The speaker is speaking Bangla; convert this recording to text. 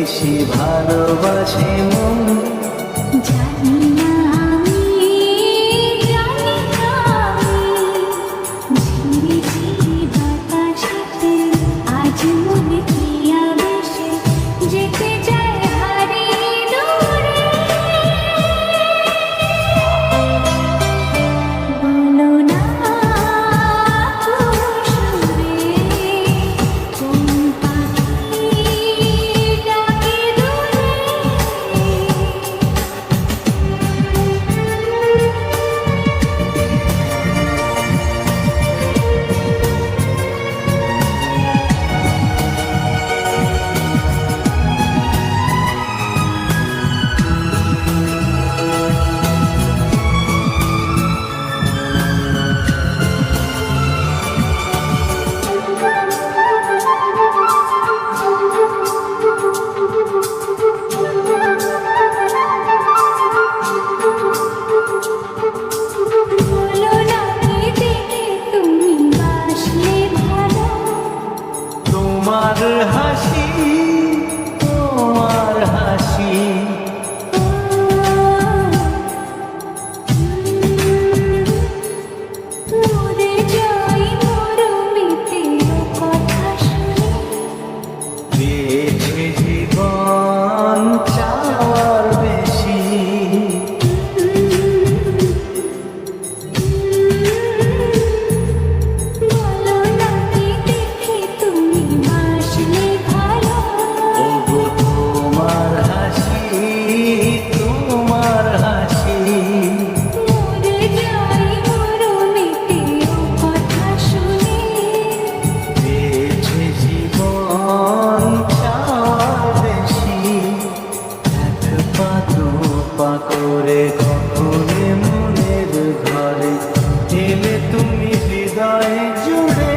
বেশি ভালোবাসে মন। জানি তোমার হাসি you.